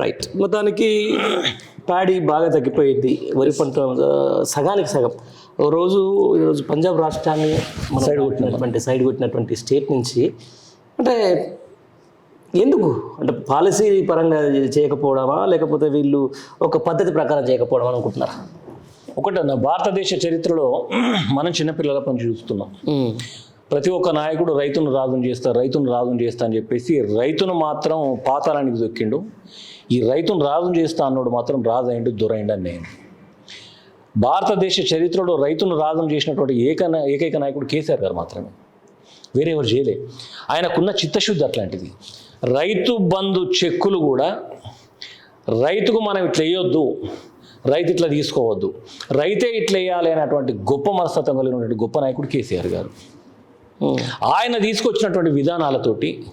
Right మొత్తానికి paddy బాగా తగ్గిపోయింది. వరి పంట సగానికి సగం. రోజు ఈరోజు పంజాబ్ రాష్ట్రాన్ని మన సైడ్ కొట్టినటువంటి సైడ్ కొట్టినటువంటి స్టేట్ నుంచి అంటే ఎందుకు? అంటే పాలసీ పరంగా చేయకపోవడమా? లేకపోతే వీళ్ళు ఒక పద్ధతి ప్రకారం చేయకపోవడం అనుకుంటున్నారా? ఒకటి అన్న భారతదేశ చరిత్రలో మనం చిన్నపిల్లల పని చూస్తున్నాం ప్రతి ఒక్క నాయకుడు రైతును రాజును చేస్తా రైతును రాజును చేస్తా అని చెప్పేసి రైతును మాత్రం పాతాళానికి దొక్కిండు. ఈ రైతును రాజును చేస్తా అన్నోడు మాత్రం రాజు అయిండు దొరైండు అని నేను. భారతదేశ చరిత్రలో రైతును రాజును చేసినటువంటి ఏక ఏకైక నాయకుడు కేసీఆర్ గారు మాత్రమే. వేరే ఎవరు చేయలే. ఆయనకున్న చిత్తశుద్ధి అట్లాంటిది. రైతు బంధు చెక్కులు కూడా రైతుకు మనం ఇట్లా వేయొద్దు రైతు ఇట్లా తీసుకోవద్దు. రైతే ఇట్లా వేయాలి అనేటువంటి గొప్ప మనస్తత్వం కలిగినటువంటి గొప్ప నాయకుడు కేసీఆర్ గారు. ఆయన తీసుకొచ్చినటువంటి విధానాలతోటి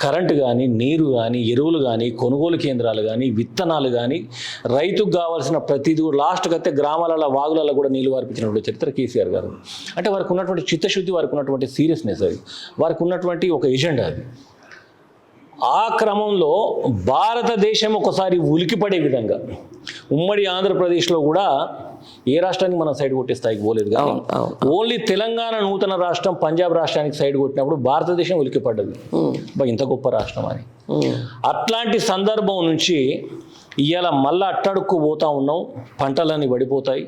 కరెంటు కానీ నీరు కానీ ఎరువులు కానీ కొనుగోలు కేంద్రాలు కానీ విత్తనాలు కానీ రైతుకు కావాల్సిన ప్రతిదీ కూడా లాస్ట్కి అయితే గ్రామాలలో వాగులలో కూడా నీళ్ళు వారిపించినటువంటి చరిత్ర కేసీఆర్ గారు. అంటే వారికి ఉన్నటువంటి చిత్తశుద్ధి వారికి ఉన్నటువంటి సీరియస్నెస్ అది. వారికి ఉన్నటువంటి ఒక ఎజెండా అది. ఆ క్రమంలో భారతదేశం ఒకసారి ఉలికిపడే విధంగా ఉమ్మడి ఆంధ్రప్రదేశ్లో కూడా ఏ రాష్ట్రానికి మనం సైడ్ కొట్టే స్థాయికి పోలేదు కానీ ఓన్లీ తెలంగాణ నూతన రాష్ట్రం పంజాబ్ రాష్ట్రానికి సైడ్ కొట్టినప్పుడు భారతదేశం ఉలికిపడ్డది ఇంత గొప్ప రాష్ట్రం అని అట్లాంటి సందర్భం నుంచి ఇవాళ మళ్ళా అట్టడుక్కు పోతూ ఉన్నాం పంటలన్నీ పడిపోతాయి.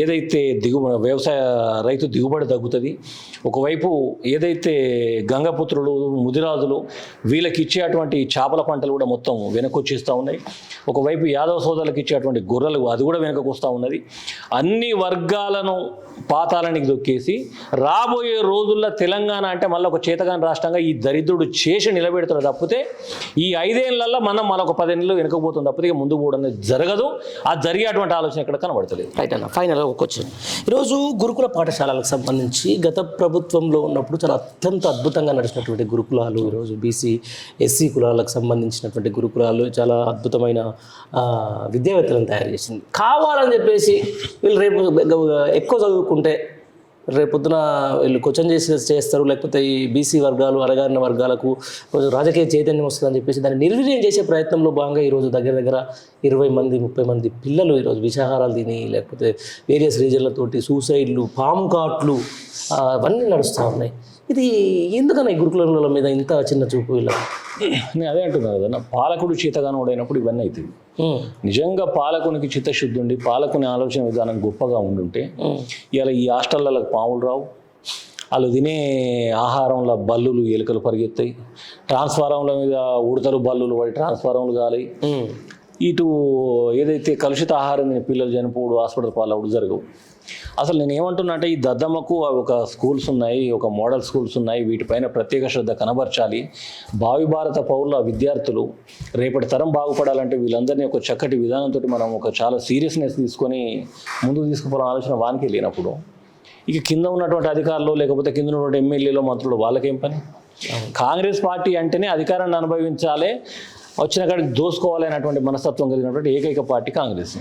ఏదైతే దిగుబడి వ్యవసాయ రైతు దిగుబడి తగ్గుతుంది ఒకవైపు ఏదైతే గంగపుత్రులు ముదిరాజులు వీళ్ళకి ఇచ్చేటువంటి చేపల పంటలు కూడా మొత్తం వెనకొచ్చేస్తూ ఉన్నాయి. ఒకవైపు యాదవ సోదరులకు ఇచ్చేటువంటి గొర్రెలు అది కూడా వెనకకు వస్తూ ఉన్నది. అన్ని వర్గాలను పాతాలనికి దొక్కేసి రాబోయే రోజుల్లో తెలంగాణ అంటే మళ్ళీ ఒక చేతగాని రాష్ట్రంగా ఈ దరిద్రుడు చేసి నిలబెడతాడు తప్పితే ఈ ఐదేళ్ళలో మనం మరొక పదేళ్ళు వెనకపోతుంది తప్పితే ముందు పోవడం జరగదు. ఆ జరిగేటువంటి ఆలోచన ఇక్కడ కనబడతలేదు. రైట్ అన్న ఫైనల్ ఒక క్వశ్చన్ ఈరోజు గురుకుల పాఠశాలలకు సంబంధించి గత ప్రభుత్వంలో ఉన్నప్పుడు చాలా అత్యంత అద్భుతంగా నడిచినటువంటి గురుకులాలు ఈరోజు బీసీ ఎస్సీ కులాలకు సంబంధించినటువంటి గురుకులాలు చాలా అద్భుతమైన విద్యావేత్తలను తయారు చేసింది. కావాలని చెప్పేసి వీళ్ళు రేపు ఎక్కువ చదువుకుంటే రేపొద్దున వీళ్ళు క్వశ్చన్ చేసి చేస్తారు లేకపోతే ఈ బీసీ వర్గాలు అరగారిన వర్గాలకు కొంచెం రాజకీయ చైతన్యం వస్తుందని చెప్పేసి దాన్ని నిర్వీర్యం చేసే ప్రయత్నంలో భాగంగా ఈరోజు దగ్గర దగ్గర ఇరవై మంది ముప్పై మంది పిల్లలు ఈరోజు విషాహారాలు తిని లేకపోతే వేరియస్ రీజన్లతోటి సూసైడ్లు పాము కాట్లు అవన్నీ నడుస్తూ ఉన్నాయి. ఇది ఎందుకన్నా ఈ గురుకుల మీద ఇంత చిన్న చూపు వీళ్ళకి నేను అదే అంటున్నాను కదా పాలకుడు చేతగానోడైనప్పుడు ఇవన్నీ అవుతుంది నిజంగా పాలకునికి చిత్తశుద్ధి ఉండి పాలకుని ఆలోచన విధానం గొప్పగా ఉండుంటే ఇలా ఈ హాస్టళ్ళకి పాములు రావు. వాళ్ళు తినే ఆహారంలో బల్లులు ఎలుకలు పరిగెత్తాయి. ట్రాన్స్ఫారంల మీద ఉడతలు బల్లులు పడి ట్రాన్స్ఫారంలు కాలి ఇటు ఏదైతే కలుషిత ఆహారం తిని పిల్లలు చనిపోవడం హాస్పిటల్ పాలవడం జరగవు. అసలు నేను ఏమంటున్నా అంటే ఈ దద్దమ్మకు ఒక స్కూల్స్ ఉన్నాయి ఒక మోడల్ స్కూల్స్ ఉన్నాయి వీటిపైన ప్రత్యేక శ్రద్ధ కనబరచాలి. భావి భారత పౌరుల విద్యార్థులు రేపటి తరం బాగుపడాలంటే వీళ్ళందరినీ ఒక చక్కటి విధానంతో మనం ఒక చాలా సీరియస్నెస్ తీసుకొని ముందుకు తీసుకుపోవడం ఆలోచన వానికి లేనప్పుడు. ఇక కింద ఉన్నటువంటి అధికారులు లేకపోతే కింద ఉన్నటువంటి ఎమ్మెల్యేలు మంత్రులు వాళ్ళకేం పని? కాంగ్రెస్ పార్టీ అంటేనే అధికారాన్ని అనుభవించాలి వచ్చిన కాడికి దోసుకోవాలనేటువంటి మనస్తత్వం కలిగినటువంటి ఏకైక పార్టీ కాంగ్రెస్.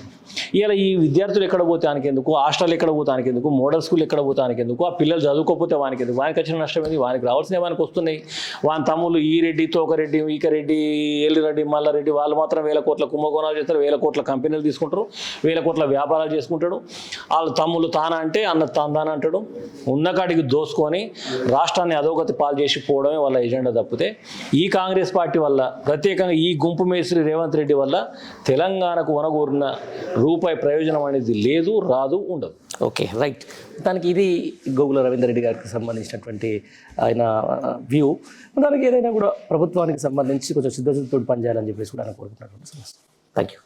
ఇలా ఈ విద్యార్థులు ఎక్కడ పోతే ఎందుకు? హాస్టల్ ఎక్కడ పోతానికి ఎందుకు? మోడల్ స్కూల్ ఎక్కడ పోతానికి ఎందుకు? ఆ పిల్లలు చదువుకోకపోతే వానికి ఎందుకు? వానికి వచ్చిన నష్టం ఏంది? వానికి రావాల్సిన వానికి వస్తున్నాయి. వాని తమ్ముళ్ళు ఈ రెడ్డి తోకరెడ్డి ఈకరెడ్డి ఏలిరెడ్డి మల్లారెడ్డి వాళ్ళు మాత్రం వేల కోట్ల కుంభకోణాలు చేస్తారు. వేల కోట్ల కంపెనీలు తీసుకుంటారు. వేల కోట్ల వ్యాపారాలు చేసుకుంటాడు. వాళ్ళ తమ్ముళ్ళు తానా అంటే అన్న తాన అంటాడు. ఉన్న కాడికి దోసుకొని రాష్ట్రాన్ని అధోగతి పాలు చేసి పోవడమే వాళ్ళ ఎజెండా తప్పితే ఈ కాంగ్రెస్ పార్టీ వల్ల ప్రత్యేకంగా ఈ గుంపు మేస్త్రి రేవంత్ రెడ్డి వల్ల తెలంగాణకు వనగూరిన రూపాయి ప్రయోజనం అనేది లేదు రాదు ఉండదు. Okay right. దానికి ఇది గోగుల రవీందర్ రెడ్డి గారికి సంబంధించినటువంటి ఆయన వ్యూ. దానికి ఏదైనా కూడా ప్రభుత్వానికి సంబంధించి కొంచెం సిద్ధశుద్ధితో పనిచేయాలని చెప్పేసి కూడా ఆయన సమస్య థ్యాంక్ యూ